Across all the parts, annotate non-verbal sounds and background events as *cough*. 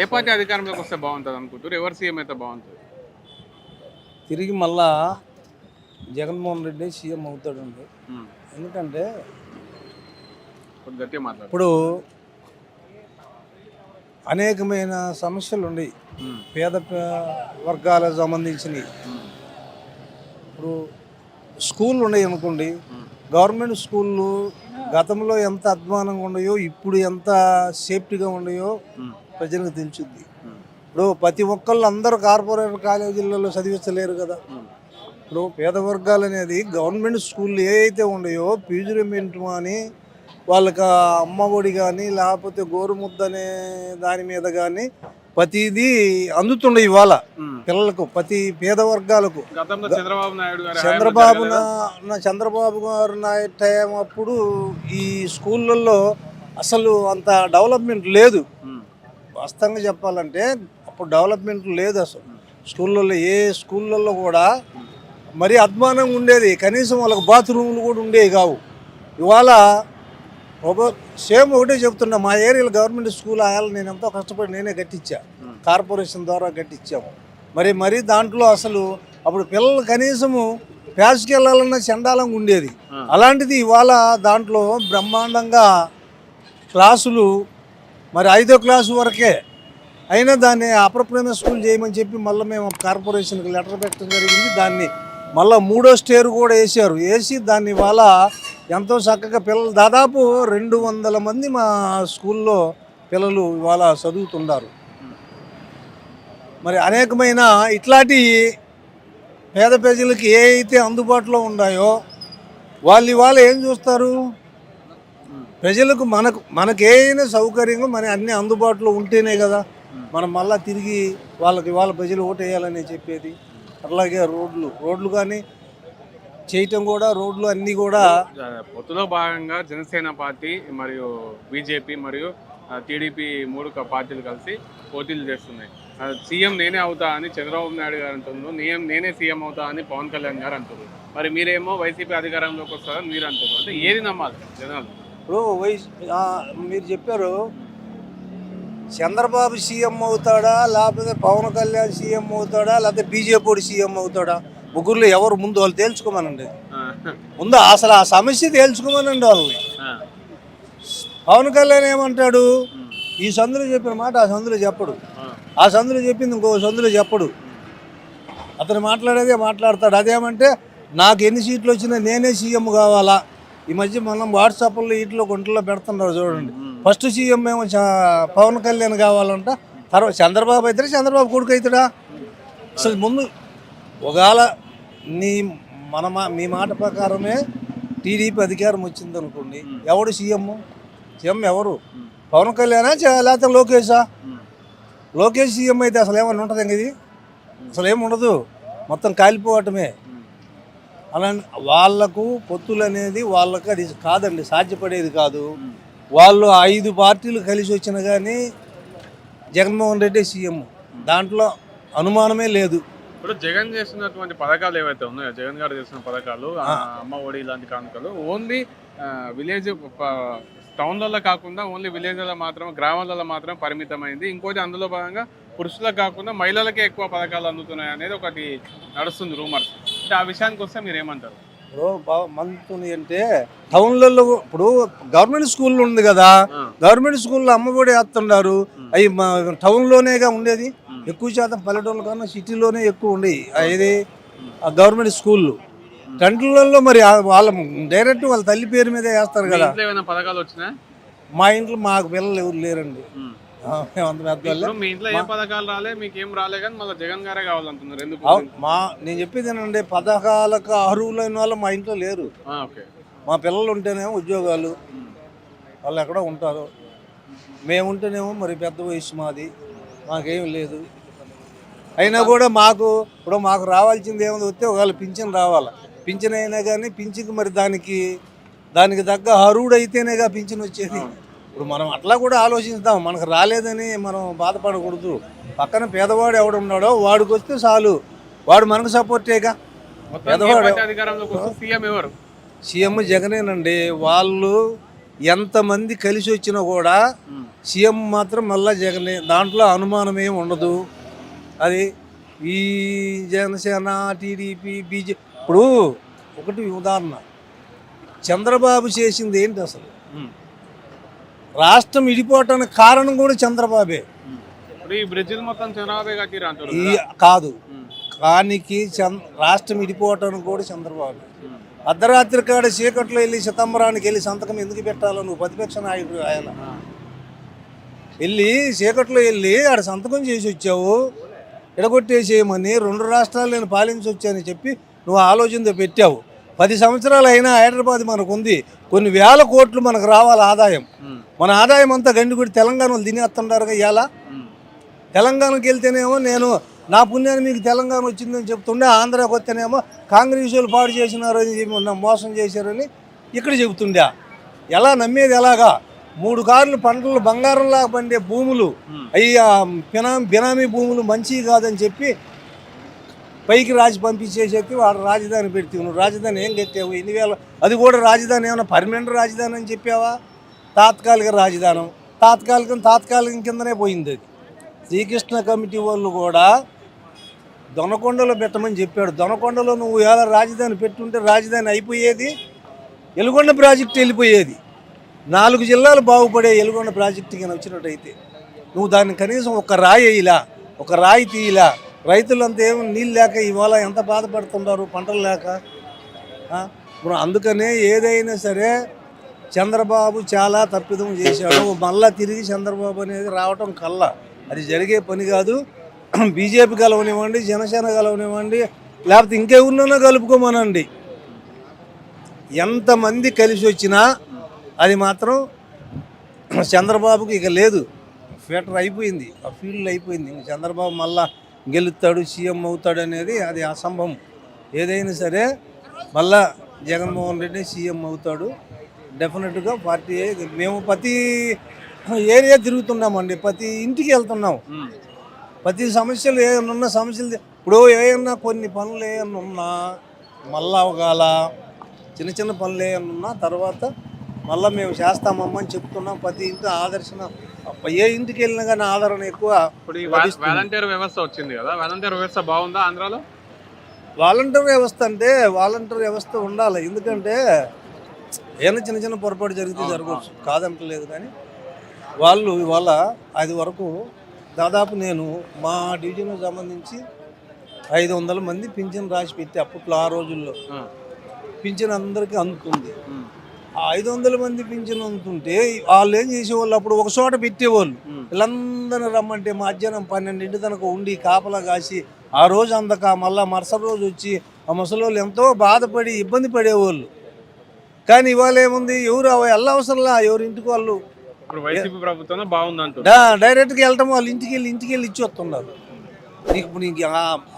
ఏ party అధికారంలోకి వస్తే బాగుంటుంది అనుకుంటారు ఎవరు సీఎం అయితే బాగుంటుంది తిరిగి మళ్ళా జగన్మోహన్ రెడ్డి సీఎం అవుతాడండి. ఎందుకంటే ఇప్పుడు అనేకమైన సమస్యలు ఉన్నాయి. పేద వర్గాలకు సంబంధించినవి. ఇప్పుడు స్కూల్ ఉన్నాయి అనుకోండి. గవర్నమెంట్ స్కూళ్ళు గతంలో ఎంత అధ్వానంగా ఉన్నాయో ఇప్పుడు ఎంత సేఫ్టీగా ఉన్నాయో. ప్రజలకు తెలుసుద్ది ఉమ్. ఇప్పుడు ప్రతి ఒక్కళ్ళు అందరూ కార్పొరేట్ కాలేజీలలో చదివించలేరు కదా. ఇప్పుడు పేద వర్గాలు అనేది గవర్నమెంట్ స్కూళ్ళు ఏవైతే ఉన్నాయో ఫీజు రిమెంట్ అని వాళ్ళకి అమ్మ ఒడి కానీ లేకపోతే గోరుముద్ద అనే దాని మీద కానీ ప్రతిదీ అందుతుండే ఇవాళ. పిల్లలకు ప్రతి పేద వర్గాలకు చంద్రబాబు నాయుడు చంద్రబాబు చంద్రబాబు గారు నాయుడు టైం అప్పుడు ఈ స్కూళ్ళల్లో అసలు అంత డెవలప్మెంట్ లేదు వాస్తవంగా చెప్పాలంటే అప్పుడు డెవలప్మెంట్ లేదు అసలు. స్కూళ్ళల్లో ఏ స్కూళ్ళల్లో కూడా మరీ అధ్వానంగా ఉండేది. కనీసం వాళ్ళకి బాత్రూమ్లు కూడా ఉండేవి కావు. ఇవాళ ఒక సేమ్ ఒకటే చెప్తున్నా మా ఏరియాలో గవర్నమెంట్ స్కూల్ ఆయాలి నేను ఎంతో కష్టపడి నేనే కట్టించా. కార్పొరేషన్ ద్వారా కట్టించాము. మరి మరి దాంట్లో అసలు అప్పుడు పిల్లలు కనీసము ప్యాస్కి వెళ్ళాలన్న చండాలంగా ఉండేది. అలాంటిది ఇవాళ దాంట్లో బ్రహ్మాండంగా క్లాసులు మరి ఐదో క్లాసు వరకే అయినా దాన్ని అప్రప్రమైన స్కూల్ చేయమని చెప్పి మళ్ళీ మేము కార్పొరేషన్కి లెటర్ పెట్టడం జరిగింది. దాన్ని మళ్ళీ మూడో స్టేర్ కూడా వేసారు వేసి దాన్ని ఇవాళ ఎంతో చక్కగా పిల్లలు దాదాపు రెండు వందల మంది మా స్కూల్లో పిల్లలు ఇవాళ చదువుతున్నారు. మరి అనేకమైన ఇట్లాంటి పేద ప్రజలకి ఏ అయితే అందుబాటులో ఉన్నాయో వాళ్ళు ఇవాళ ఏం చూస్తారు? ప్రజలకు మనకు మనకేమైనా సౌకర్యము సౌకర్యంగా మన అన్ని అందుబాటులో ఉంటేనే కదా మనం మళ్ళీ తిరిగి వాళ్ళకి వాళ్ళ ప్రజలు ఓటు వేయాలని చెప్పేది. అట్లాగే రోడ్లు రోడ్లు కానీ చేయటం కూడా రోడ్లు అన్నీ కూడా పొత్తులో భాగంగా జనసేన పార్టీ మరియు బీజేపీ మరియు టీడీపీ మూడు పార్టీలు కలిసి పోటీలు చేస్తున్నాయి. సీఎం నేనే అవుతా అని చంద్రబాబు నాయుడు గారు అంటున్నారు. నేను నేనే సీఎం అవుతా అని పవన్ కళ్యాణ్ గారు అంటున్నారు. మరి మీరేమో వైసీపీ అధికారంలోకి వస్తారని మీరు అంటున్నారు. అంటే ఏది నమ్మాలి జనాలు? ఇప్పుడు వయసు మీరు చెప్పారు చంద్రబాబు సీఎం అవుతాడా లేకపోతే పవన్ కళ్యాణ్ సీఎం అవుతాడా లేకపోతే బీజేపీ సీఎం అవుతాడా? ముగ్గురులో ఎవరు ముందు వాళ్ళు తేల్చుకోమనండి. ముందు అసలు ఆ సమస్య తేల్చుకోమనండి వాళ్ళని. పవన్ కళ్యాణ్ ఏమంటాడు? ఈ సందులో చెప్పిన మాట ఆ సందులో చెప్పడు. ఆ, ఆ సందులో చెప్పింది ఇంకో సందులో చెప్పడు. అతను మాట్లాడేదే మాట్లాడతాడు. అదేమంటే నాకు ఎన్ని సీట్లు వచ్చినా నేనే సీఎం కావాలా? ఈ మధ్య మనం వాట్సాప్లో వీటిలో గుంటలో పెడుతున్నారు చూడండి. ఫస్ట్ సీఎం ఏమో చ- పవన్ కళ్యాణ్ కావాలంట తర్వాత చంద్రబాబు అయితే చంద్రబాబు కొడుకు అవుతాడా అసలు ముందు ఒకవేళ నీ మన మా మీ మాట ప్రకారమే టీడీపీ అధికారం వచ్చింది అనుకోండి ఎవడు సీఎం? సీఎం ఎవరు? పవన్ కళ్యాణా లేకపోతే లోకేషా లోకేష్ సీఎం అయితే అసలు ఏమన్నా ఉంటుంది ఇంక ఇది? అసలు ఏమి ఉండదు. మొత్తం కాలిపోవటమే. అలా వాళ్ళకు పొత్తులు అనేది వాళ్ళకి అది కాదండి సాధ్యపడేది కాదు. వాళ్ళు ఐదు పార్టీలు కలిసి వచ్చిన కానీ జగన్మోహన్ రెడ్డి సీఎం. దాంట్లో అనుమానమే లేదు. ఇప్పుడు జగన్ చేస్తున్నటువంటి పథకాలు ఏవైతే ఉన్నాయో జగన్ గారు చేస్తున్న పథకాలు అమ్మ ఒడి ఇలాంటి కానుకలు ఓన్లీ విలేజ్ టౌన్లలో కాకుండా ఓన్లీ విలేజ్లలో మాత్రం గ్రామాలలో మాత్రం పరిమితమైంది. ఇంకోటి అందులో భాగంగా పురుషులకు కాకుండా మహిళలకే ఎక్కువ పథకాలు అందుతున్నాయి అనేది ఒకటి నడుస్తుంది రూమర్స్. అంటే ఆ విషయానికి వస్తే మీరు ఏమంటారు? ఇప్పుడు అంటే టౌన్లలో ఇప్పుడు గవర్నమెంట్ స్కూల్ ఉంది కదా గవర్నమెంట్ స్కూల్లో అమ్మ కూడా వేస్తున్నారు అవి టౌన్లోనేగా ఉండేది. ఎక్కువ శాతం పల్లెటూళ్ళ కన్నా సిటీలోనే ఎక్కువ ఉండేవి. ఆ గవర్నమెంట్ స్కూళ్ళు. టెంట్లలో మరి వాళ్ళ డైరెక్ట్ వాళ్ళ తల్లి పేరు మీదే వేస్తారు కదా. మా ఇంట్లో మాకు పిల్లలు ఎవరు లేరండి. మీ ఇంట్లో ఏ పథకాలు రాలే మీకు ఏం రాలే కానీ మళ్ళీ జగన్ గారే కావాలంటున్నారు. ఎందుకు మా నేను చెప్పేది ఏంటంటే పథకాలకు అర్హులైన వాళ్ళు మా ఇంట్లో లేరు. మా పిల్లలు ఉంటేనేమో ఉద్యోగాలు. వాళ్ళు ఎక్కడో ఉంటారు. మేము ఉంటేనేమో మరి పెద్ద వయసు మాది. మాకేం లేదు. అయినా కూడా మాకు ఇప్పుడు మాకు రావాల్సింది ఏమైనా వస్తే ఒకవేళ పింఛన్ రావాలి. పింఛన్ అయినా కానీ పింఛన్కి మరి దానికి దానికి తగ్గ అర్హుడు అయితేనేగా పింఛన్ వచ్చేది. ఇప్పుడు మనం అట్లా కూడా ఆలోచిస్తాం మనకు రాలేదని మనం బాధపడకూడదు. పక్కన పేదవాడు ఎవడు ఉన్నాడో వాడికి వస్తే చాలు. వాడు మనకు సపోర్టేగా వస్తే సీఎం ఎవరు? సీఎం జగనేనండి. వాళ్ళు ఎంతమంది కలిసి వచ్చినా కూడా. సీఎం మాత్రం మళ్ళా జగనే. దాంట్లో అనుమానం ఏమి ఉండదు. అది ఈ జనసేన టీడీపీ బీజే ఇప్పుడు ఒకటి ఉదాహరణ. చంద్రబాబు చేసింది ఏంటి అసలు. రాష్ట్రం ఇడిపోవటానికి కారణం కూడా చంద్రబాబే. మొత్తం కాదు. కానికి రాష్ట్రం ఇడిపోవటానికి కూడా చంద్రబాబు. అర్ధరాత్రి కాడ చీకట్లో వెళ్ళి సితంబరానికి వెళ్ళి సంతకం ఎందుకు పెట్టాలో నువ్వు ప్రతిపక్ష నాయకుడు ఆయన. వెళ్ళి చీకట్లో వెళ్ళి ఆడ సంతకం చేసి వచ్చావు. ఎడగొట్టేసేయమని రెండు రాష్ట్రాలు నేను పాలించి వచ్చానని చెప్పి నువ్వు ఆలోచనతో పెట్టావు. పది సంవత్సరాలు అయినా హైదరాబాద్ మనకు ఉంది కొన్ని వేల కోట్లు మనకు రావాలి ఆదాయం. మన ఆదాయం అంతా గండి తెలంగాణలో తినేస్తుంటారు ఇవాళ. తెలంగాణకి వెళ్తేనేమో నేను నా పుణ్యాన్ని మీకు తెలంగాణ వచ్చిందని చెప్తుండే ఆంధ్రాకి వస్తేనేమో కాంగ్రెస్ వాళ్ళు పాడు అని చెప్పి మోసం చేశారని ఇక్కడ చెబుతుండే. ఎలా నమ్మేది ఎలాగా? మూడు కార్లు పంటలు బంగారంలాగా పండే భూములు అయ్యా బినామీ బినామీ భూములు మంచివి కాదని చెప్పి పైకి రాజు పంపించేసేసి వాడు రాజధాని పెడితే నువ్వు రాజధాని ఏం కట్టావు? ఎన్ని వేల అది కూడా రాజధాని ఏమైనా పర్మనెంట్ రాజధాని అని చెప్పావా? తాత్కాలిక రాజధానం. తాత్కాలికం తాత్కాలికం కిందనే పోయింది అది. శ్రీకృష్ణ కమిటీ వాళ్ళు కూడా దొనకొండలో పెట్టమని చెప్పాడు. దొనకొండలో నువ్వు ఎలా రాజధాని పెట్టుంటే రాజధాని అయిపోయేది? ఎలుగొండ ప్రాజెక్టు వెళ్ళిపోయేది. నాలుగు జిల్లాలు బాగుపడే ఎలుగొండ ప్రాజెక్టు కింద వచ్చినట్టయితే నువ్వు దాన్ని కనీసం ఒక రాయి వేయలా ఒక రాయి తీయలా రైతులంతా ఏమో నీళ్ళు లేక ఇవాళ ఎంత బాధపడుతున్నారు పంటలు లేక? ఇప్పుడు అందుకనే ఏదైనా సరే చంద్రబాబు చాలా తప్పిదం చేశాడు. మళ్ళా తిరిగి చంద్రబాబు అనేది రావటం కల్లా. అది జరిగే పని కాదు. *clears throat* బీజేపీ కలవనివ్వండి జనసేన కలవనివ్వండి లేకపోతే ఇంకెవరినైనా కలుపుకోమనండి. ఎంతమంది కలిసి వచ్చినా అది మాత్రం *clears throat* చంద్రబాబుకి ఇక లేదు. ఫీటర్ అయిపోయింది. ఆ ఫీల్డ్ అయిపోయింది. ఇంక చంద్రబాబు మళ్ళా గెలుస్తాడు సీఎం అవుతాడు అనేది అది అసంభవం. ఏదైనా సరే మళ్ళా జగన్మోహన్ రెడ్డి సీఎం అవుతాడు. డెఫినెట్గా పార్టీ మేము ప్రతి ఏరియా తిరుగుతున్నామండి ప్రతి ఇంటికి వెళ్తున్నాం. ప్రతి సమస్యలు ఏమైనా ఉన్న సమస్యలు ఇప్పుడు ఏమన్నా కొన్ని పనులు ఏమన్నా ఉన్నా మళ్ళా అవగాల చిన్న చిన్న పనులు ఏమన్నా ఉన్నా తర్వాత మళ్ళీ మేము చేస్తామమ్మా అని చెప్తున్నాం. ప్రతి ఇంటి ఆదర్శన ఏ ఇంటికి వెళ్ళినా కానీ ఆదరణ ఎక్కువ వాలంటీర్ వ్యవస్థ వచ్చింది కదా వాలంటీర్ వ్యవస్థ బాగుందా ఆంధ్రాలో? వాలంటీర్ వ్యవస్థ అంటే వాలంటీర్ వ్యవస్థ ఉండాలి. ఎందుకంటే ఏమైనా చిన్న చిన్న పొరపాటు జరిగితే జరగవచ్చు కాదంటలేదు కానీ వాళ్ళు ఇవాళ అది వరకు దాదాపు నేను మా డివిజన్కి సంబంధించి ఐదు వందల మంది పింఛన్ రాసి పెట్టి అప్పట్లో ఆ రోజుల్లో. పింఛన్ అందరికీ అందుతుంది. ఆ ఐదు వందల మంది పింఛన్ అందుతుంటే వాళ్ళు ఏం చేసేవాళ్ళు అప్పుడు ఒక చోట పెట్టేవాళ్ళు ఉమ్. వీళ్ళందరినీ రమ్మంటే మధ్యాహ్నం పన్నెండింటి తనకు ఉండి కాపలా కాసి ఆ రోజు అందక మళ్ళా మరుసటి రోజు వచ్చి ఆ ముసలోళ్ళు ఎంతో బాధపడి ఇబ్బంది పడేవాళ్ళు కానీ ఇవాళ ఏముంది? ఎవరు వెళ్ళవసరంలా ఎవరి ఇంటికి వాళ్ళు? డైరెక్ట్గా వెళ్ళటం వాళ్ళు ఇంటికి వెళ్ళి ఇంటికి వెళ్ళి ఇచ్చి వస్తున్నారు నీకు నీకు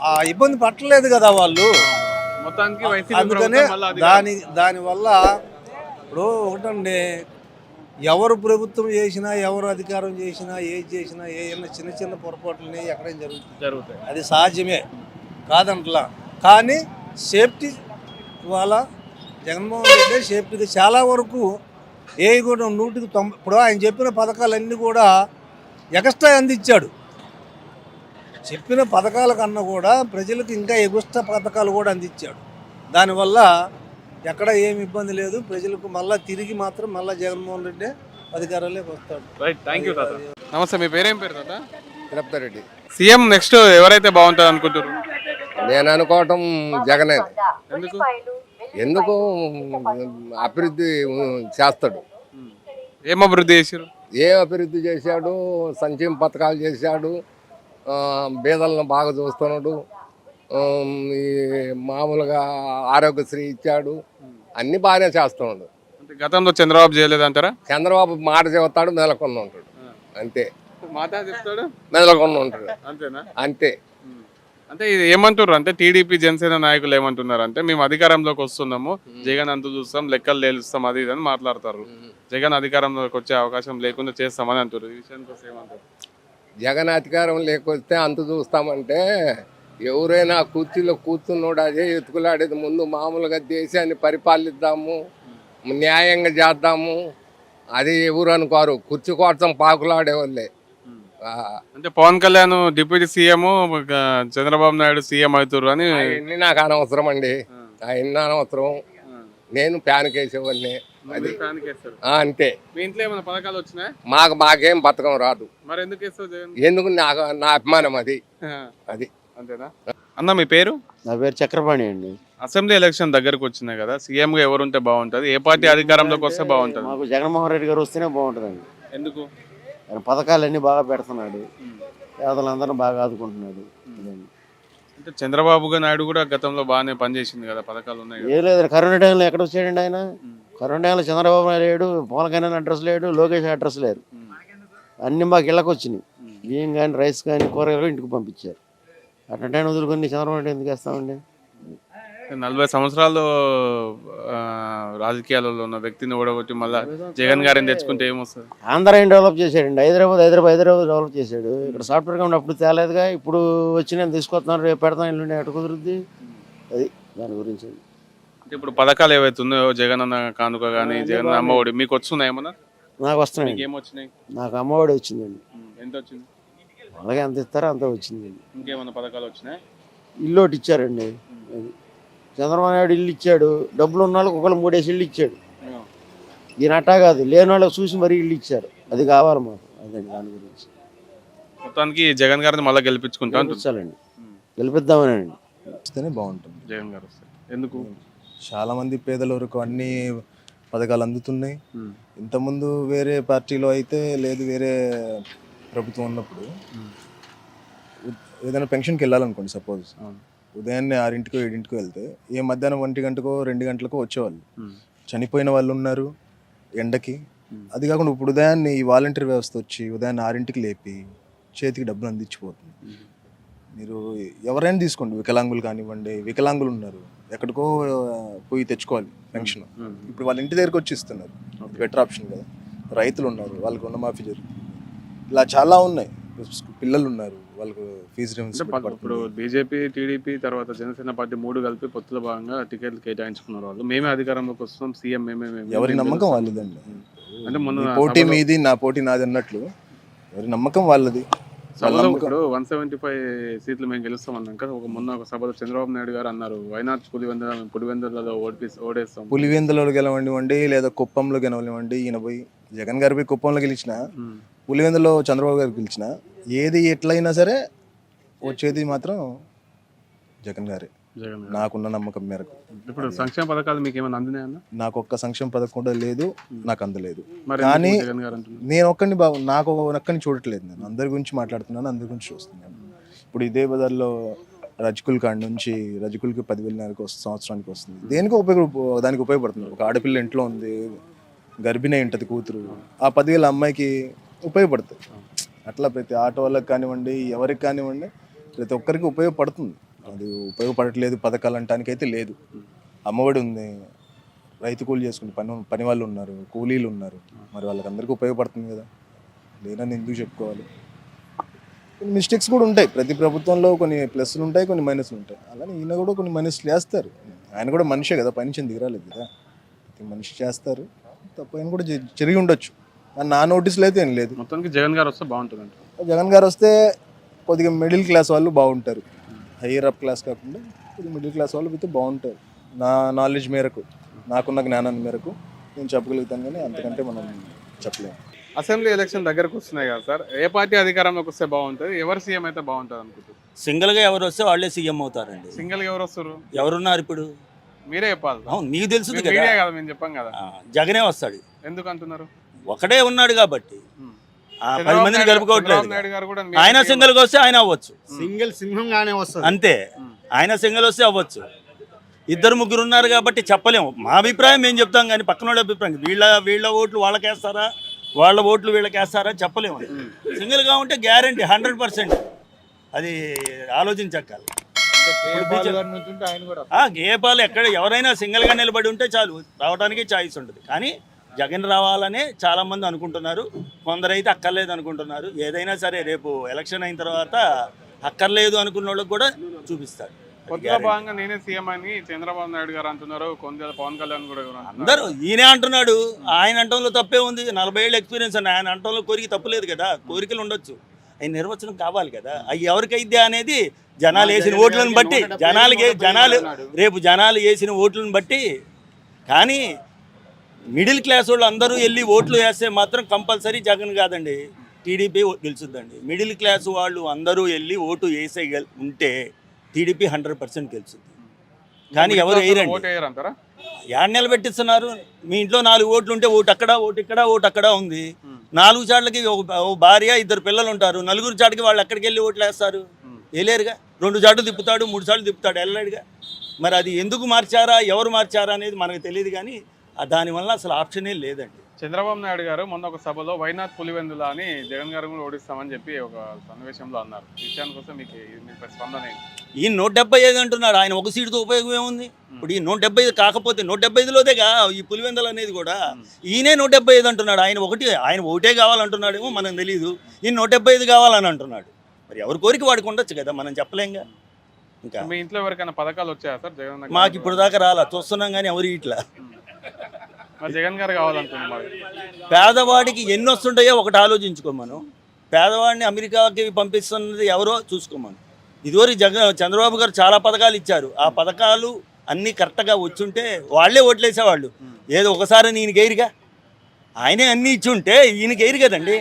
ఆ- ఇబ్బంది పట్టలేదు కదా వాళ్ళు? అందుకనే దాని దానివల్ల ఇప్పుడు ఒకటండి ఎవరు ప్రభుత్వం చేసినా ఎవరు అధికారం చేసినా ఏది చేసినా ఏమైనా చిన్న చిన్న పొరపాట్లని ఎక్కడైనా జరుగుతుంది జరుగుతాయి. అది సహజమే. కాదంటలా. కానీ సేఫ్టీ ఇవాళ జగన్మోహన్ రెడ్డి సేఫ్టీకి చాలా వరకు ఏ కూడా నూటికి తొంభై ఇప్పుడు ఆయన చెప్పిన పథకాలన్నీ కూడా ఎక్స్ట్రా అందించాడు. చెప్పిన పథకాల కన్నా కూడా ప్రజలకు ఇంకా ఎగుస్ట్రా పథకాలు కూడా అందించాడు. దానివల్ల ఎక్కడ ఏమి ఇబ్బంది లేదు ప్రజలకు మళ్ళా తిరిగి మాత్రం మళ్ళా జగన్మోహన్ రెడ్డి అధికారంలోకి వస్తాడు. నమస్తే మీ పేరేం పేరు తాత? తిరుపతిరెడ్డి సీఎం నెక్స్ట్ ఎవరైతే బాగుంటుంది అనుకుంటారు నేను అనుకోవటం జగనే. ఎందుకు? ఎందుకు అభివృద్ధి చేస్తాడు. ఏం అభివృద్ధి చేసారు ఏ అభివృద్ధి చేశాడు? సంక్షేమ పథకాలు చేశాడు? బీదలను బాగా చూస్తున్నాడు. ఈ మామూలుగా ఆరోగ్యశ్రీ ఇచ్చాడు. అన్ని బాగానే చేస్తున్నాడు. గతంలో చంద్రబాబు చేయలేదంటారా చంద్రబాబు మాట చెబుతాడు మెదలకుండా ఉంటాడు. అంతే. మాట చెప్తాడు. మెదలకుండా ఉంటాడు. అంతేనా? అంతే. అంటే ఇది ఏమంటున్నారు అంటే టీడీపీ జనసేన నాయకులు ఏమంటున్నారు అంటే మేము అధికారంలోకి వస్తున్నాము జగన్ అంతు చూస్తాం లెక్కలు తేలుస్తాం అది ఇది అని మాట్లాడతారు. జగన్ అధికారంలోకి వచ్చే అవకాశం లేకుండా చేస్తామని అంటారు ఈ విషయానికి వస్తే ఏమంటారు? జగన్ అధికారం లేకొస్తే అంత చూస్తామంటే ఎవరైనా కుర్చీలో కూర్చున్నాడు అదే ఎత్తుకులాడేది. ముందు మామూలుగా దేశాన్ని పరిపాలిద్దాము న్యాయంగా చేద్దాము. అది ఎవరు అనుకోరు. కుర్చీ కోసం పాకులాడేవాళ్ళే. అంటే Pawan Kalyan deputy CM Chandrababu Naidu CM అవుతారు అని నాకు అనవసరం అండి. అవన్నీ అనవసరం? నేను ప్యాన్ కేసేవాడిని. అది అంతే. మీ ఇంట్లో ఏమైనా పథకాలు వచ్చినాయి? మాకు మాకేం బతకం రాదు. మరి ఎందుకు నాకు నా అభిమానం అది? అది. అంతేనా? అన్న మీ పేరు? నా పేరు చక్రపాణి అండి. అసెంబ్లీ ఎలక్షన్ దగ్గరకు వచ్చినాయి కదా సీఎం గా ఎవరు ఉంటే బాగుంటది ఏ పార్టీ అధికారంలోకి వస్తే బాగుంటది? మాకు జగన్మోహన్ రెడ్డి గారు వస్తేనే బాగుంటుందండి. ఎందుకు? ఆయన పథకాలన్నీ బాగా పెడుతున్నాడు. పేదలందరూ బాగా ఆదుకుంటున్నాడు. అంటే చంద్రబాబు నాయుడు కూడా గతంలో బాగానే పనిచేసింది కదా పథకాలు ఉన్నాయి ఏం లేదు కరోనా టైంలో ఎక్కడ వచ్చాడండి ఆయన? కరోనా టైంలో చంద్రబాబు నాయుడు లేడు పవన్ కళ్యాణ్ అడ్రస్ లేడు లోకేష్ అడ్రస్ లేరు అన్ని మాకు ఇళ్ళకి వచ్చినాయి. బియ్యం కానీ రైస్ కానీ కూరగాయలు ఇంటికి పంపించారు. అట్లా టైం వదులుకొని చంద్రబాబు నాయుడు ఎందుకు వేస్తామండి? నలభై సంవత్సరాలు రాజకీయాలలో ఉన్న వ్యక్తిని ఓడగొట్టి మళ్ళా జగన్ గారిని తెచ్చుకుంటే ఏమొస్తుంది? ఆంధ్ర ఏం డెవలప్ చేశాడండి? హైదరాబాద్ హైదరాబాద్ హైదరాబాద్ డెవలప్ చేశాడు. ఇక్కడ సాఫ్ట్వేర్ కంపెనీ అప్పుడు తేలేదుగా ఇప్పుడు వచ్చి నేను తీసుకొస్తున్నాను రేపు పెడతాను ఇల్లు ఎటు కుదురుద్ది. అది దాని గురించి. అంటే ఇప్పుడు పథకాలు ఏవైతే ఉన్నాయో జగన్ అన్న కానుక కానీ జగన్ అన్న అమ్మ ఒడి మీకు వస్తున్నాయి ఏమన్నా? నాకు వస్తున్నాయి ఏమొచ్చినాయి? నాకు అమ్మఒడి వచ్చిందండి. ఎంత వచ్చింది అలాగే ఎంత ఇస్తారో అంత వచ్చిందండి. ఇంకేమన్నా పథకాలు వచ్చినాయి? ఇల్లు ఒకటి ఇచ్చారండి. అది చంద్రబాబు నాయుడు ఇల్లు ఇచ్చాడు డబ్బులు ఉన్న వాళ్ళకి ఒకళ్ళు మూడేసి ఇల్లు ఇచ్చాడు. ఈయన అట్టా కాదు లేని వాళ్ళకి చూసి మరీ ఇల్లు ఇచ్చారు. అది కావాలి మాకు అదండి దాని గురించి. మొత్తానికి జగన్ గారిని మళ్ళీ గెలిపించుకుంటా అంటుంది గెలిపించాలండి. గెలిపిద్దామనండి. వస్తేనే బాగుంటుంది. జగన్ గారు ఎందుకు? చాలా మంది పేదల వరకు అన్ని పథకాలు అందుతున్నాయి. ఇంతకుముందు వేరే పార్టీలో అయితే లేదు వేరే ప్రభుత్వం ఉన్నప్పుడు. ఏదైనా పెన్షన్కి వెళ్ళాలనుకోండి సపోజ్. ఉదయాన్నే ఆరింటికో ఏడింటికో వెళ్తే ఏ మధ్యాహ్నం ఒంటి గంటకో రెండు గంటలకో వచ్చేవాళ్ళు. చనిపోయిన వాళ్ళు ఉన్నారు ఎండకి. అది కాకుండా ఇప్పుడు ఉదయాన్నే ఈ వాలంటీర్ వ్యవస్థ వచ్చి ఉదయాన్నే ఆరింటికి లేపి చేతికి డబ్బులు అందించిపోతుంది. మీరు ఎవరైనా తీసుకోండి. వికలాంగులు కానివ్వండి వికలాంగులు ఉన్నారు. ఎక్కడికో పోయి తెచ్చుకోవాలి పెన్షన్. ఇప్పుడు వాళ్ళ ఇంటి దగ్గరకు వచ్చి ఇస్తున్నారు. బెటర్ ఆప్షన్ కదా. రైతులు ఉన్నారు వాళ్ళకి రుణమాఫీ జరుగుతుంది. ఇలా చాలా ఉన్నాయి. పిల్లలు ఉన్నారు. వాళ్ళకు ఫీజు ఇప్పుడు. బీజేపీ టీడీపీ తర్వాత జనసేన పార్టీ మూడు కలిపి పొత్తుల భాగంగా టికెట్లు కేటాయించుకున్నారు వాళ్ళు. మేమే అధికారంలోకి వస్తాం సీఎం మేమే మేమే ఎవరి మేమే నమ్మకం వాళ్ళదండి. అంటే మొన్న పోటీ మీది నా పోటీ నాది అన్నట్లు ఎవరి నమ్మకం వాళ్ళది? ఇప్పుడు వన్ సెవెంటీ ఫైవ్ సీట్లు మేము గెలుస్తాం అన్నాక ఒక మొన్న ఒక సభలో చంద్రబాబు నాయుడు గారు అన్నారు వైనాట్ పులివెందుల పులివెందులలో ఓడిపి ఓడేస్తాం. పులివెందులో గెలవనివ్వండి లేదా కుప్పంలో గెలవనివ్వండి ఈయన పోయి జగన్ గారు పోయి కుప్పంలో గెలిచిన. పులివెందులో చంద్రబాబు గారు గెలిచిన ఏది ఎట్లయినా సరే వచ్చేది మాత్రం జగన్ గారే. నాకున్న నమ్మకం మేరకు. ఇప్పుడు సంక్షేమ పథకాలు మీకు ఏమైనా అందినాయన్న నాకు ఒక్క సంక్షేమ పథకం కూడా లేదు నాకు అందలేదు. కానీ నేను ఒక్కడిని బాగు నాకు ఒక్కడిని చూడట్లేదు నేను. అందరి గురించి మాట్లాడుతున్నాను అందరి గురించి చూస్తున్నాను. ఇప్పుడు ఇదే బజార్లో రజకుల కాడ నుంచి రజకులకి పదివేల నెలకు వస్తుంది సంవత్సరానికి వస్తుంది. దేనికి ఉపయోగ దానికి ఉపయోగపడుతుంది. ఒక ఆడపిల్ల ఇంట్లో ఉంది గర్భిణీ ఉంటుంది కూతురు. ఆ పదివేల అమ్మాయికి ఉపయోగపడుతుంది. అట్లా ప్రతి ఆటో వాళ్ళకి కానివ్వండి ఎవరికి కానివ్వండి ప్రతి ఒక్కరికి ఉపయోగపడుతుంది. అది ఉపయోగపడట్లేదు పథకాలు అంటానికి అయితే లేదు. అమ్మఒడి ఉంది రైతు కూలి చేసుకుని పని పని వాళ్ళు ఉన్నారు కూలీలు ఉన్నారు. మరి వాళ్ళకందరికీ ఉపయోగపడుతుంది కదా. లేదని ఎందుకు చెప్పుకోవాలి? కొన్ని మిస్టేక్స్ కూడా ఉంటాయి. ప్రతి ప్రభుత్వంలో కొన్ని ప్లస్లు ఉంటాయి కొన్ని మైనస్లు ఉంటాయి. అలానే ఈయన కూడా కొన్ని మైనస్లు చేస్తారు. ఆయన కూడా మనిషే కదా పని నుంచి దిగరాలేదు కదా? ప్రతి మనిషి చేస్తారు. తప్పు ఆయన కూడా జరిగి ఉండొచ్చు. నా నోటీసులో అయితే ఏం లేదు. మొత్తానికి జగన్ గారు వస్తే బాగుంటుంది అంట జగన్ గారు వస్తే కొద్దిగా మిడిల్ క్లాస్ వాళ్ళు బాగుంటారు. హయ్యర్ అప్ క్లాస్ కాకుండా కొద్దిగా మిడిల్ క్లాస్ వాళ్ళు అయితే బాగుంటారు. నా నాలెడ్జ్ మేరకు నాకున్న జ్ఞానాన్ని మేరకు నేను చెప్పగలుగుతాను కానీ అంతకంటే మనం చెప్పలేము. అసెంబ్లీ ఎలక్షన్ దగ్గరకు వస్తున్నాయి కదా సార్. ఏ పార్టీ అధికారంలోకి వస్తే బాగుంటుంది? ఎవరు సీఎం అయితే బాగుంటుంది అనుకుంటారు సింగిల్గా ఎవరు వస్తే వాళ్ళే సీఎం అవుతారండి. సింగిల్గా ఎవరు వస్తారు? ఎవరున్నారు ఇప్పుడు? మీరే చెప్పాలి అవును మీకు తెలుసుది మేము కదా. మేము చెప్పాం కదా. జగనే వస్తాడు. ఎందుకు అంటున్నారు? ఒకడే ఉన్నాడు కాబట్టి. పది మందిని మీరే ఆయన సీఎం. సింగిల్గా వస్తే ఆయన అవ్వచ్చు. సింగిల్ సింహంగానే వస్తుంది. అంతే. ఆయన సింగిల్ వస్తే అవ్వచ్చు. ఇద్దరు ముగ్గురు ఉన్నారు కాబట్టి చెప్పలేము. మా అభిప్రాయం మేము చెప్తాం కానీ పక్కన వాళ్ళ అభిప్రాయం. వీళ్ళ వీళ్ళ ఓట్లు వాళ్ళకేస్తారా? వాళ్ళ ఓట్లు వీళ్ళకేస్తారా? చెప్పలేము. సింగిల్గా ఉంటే గ్యారంటీ హండ్రెడ్ పర్సెంట్. అది ఆలోచించక్కాలి ఆ, గేపాలు ఎక్కడ ఎవరైనా సింగిల్గా నిలబడి ఉంటే చాలు. రావడానికి ఛాయిస్ ఉంటుంది. కానీ జగన్ రావాలనే చాలా మంది అనుకుంటున్నారు. కొందరైతే అక్కర్లేదు అనుకుంటున్నారు. ఏదైనా సరే రేపు ఎలక్షన్ అయిన తర్వాత అక్కర్లేదు అనుకున్న వాళ్ళకి కూడా చూపిస్తాడు కొత్తగా భాగంగా నేనే సీఎం అని చంద్రబాబు నాయుడు గారు అంటున్నారు. కొందరు పవన్ కళ్యాణ్ కూడా. అందరూ ఈయనే అంటున్నాడు. ఆయన అంటంలో తప్పే ఉంది. నలభై ఏళ్ళు ఎక్స్పీరియన్స్ అని ఆయన అంటంలో కోరిక తప్పులేదు కదా. కోరికలు ఉండొచ్చు. ఆయన నిర్వచనం కావాలి కదా. అవి ఎవరికైతే అనేది జనాలు వేసిన ఓట్లను బట్టి జనాలకి జనాలు రేపు జనాలు వేసిన ఓట్లను బట్టి కానీ మిడిల్ క్లాస్ వాళ్ళు అందరూ వెళ్ళి ఓట్లు వేస్తే మాత్రం కంపల్సరీ జగన్ కాదండి. టీడీపీ గెలుచుద్దండి మిడిల్ క్లాస్ వాళ్ళు అందరూ వెళ్ళి ఓటు వేసే ఉంటే టీడీపీ హండ్రెడ్ పర్సెంట్ గెలుచుద్ది కానీ ఎవరు వేయరండి. నిలబెట్టిస్తున్నారు? మీ ఇంట్లో నాలుగు ఓట్లు ఉంటే ఓటు అక్కడ ఓటు ఇక్కడ ఓటు అక్కడ ఉంది. నాలుగు చాట్లకి ఒక భార్య ఇద్దరు పిల్లలు ఉంటారు. నలుగురు చాటుకి వాళ్ళు ఎక్కడికి వెళ్ళి ఓట్లు వేస్తారు? వేయలేరుగా? రెండు చాట్లు తిప్పుతాడు మూడు చాట్లు తిప్పుతాడు వెళ్ళలేడుగా? మరి అది ఎందుకు మార్చారా ఎవరు మార్చారా అనేది మనకు తెలియదు కానీ దానివల్ల అసలు ఆప్షనే లేదండి. చంద్రబాబు నాయుడు గారు మొన్న ఒక సభలో వైనాథ్ పులివెందుల అని జగన్ గారు కూడా ఓడిస్తామని చెప్పి ఒక సన్నివేశంలో అన్నారు. ఈ విషయానికి కోసం మీకు స్పందన ఈ నూట డెబ్బై ఐదు అంటున్నాడు ఆయన ఒక సీటుతో ఉపయోగం ఏముంది ఇప్పుడు ఈ నూట డెబ్బై ఐదు కాకపోతే నూట డెబ్బై ఐదులోదేగా ఈ పులివెందలు అనేది కూడా ఈయనే నూట డెబ్బై ఐదు అంటున్నాడు. ఆయన ఒకటి ఆయన ఒకటే కావాలంటున్నాడేమో మనకు తెలియదు ఈయన నూట డెబ్బై ఐదు కావాలని అంటున్నాడు. మరి ఎవరి కోరిక వాడికి ఉండొచ్చు కదా మనం చెప్పలేంగా. ఇంకా. మీ ఇంట్లో ఎవరికైనా పథకాలు వచ్చాయా సార్? జగన్ గారు? మాకు ఇప్పుడు దాకా రాలా. చూస్తున్నాం కానీ ఎవరు ఇట్లా. మరి జగన్ గారు కావాలంటున్నారు మరి పేదవాడికి ఎన్ని వస్తుంటాయో ఒకటి ఆలోచించుకోమను పేదవాడిని అమెరికాకి పంపిస్తున్నది ఎవరో చూసుకోమను ఇదివరకు జగన్ చంద్రబాబు గారు చాలా పథకాలు ఇచ్చారు. ఆ పథకాలు అన్నీ కరెక్ట్గా వచ్చుంటే వాళ్ళే ఓట్లేసేవాళ్ళు. ఏదో ఒకసారి ఈయనకి ఎయిరిగా ఆయనే అన్నీ ఇచ్చి ఉంటే ఈయనకి ఎయిరు కదండి?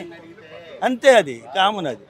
అంతే అది. కామన్ అది.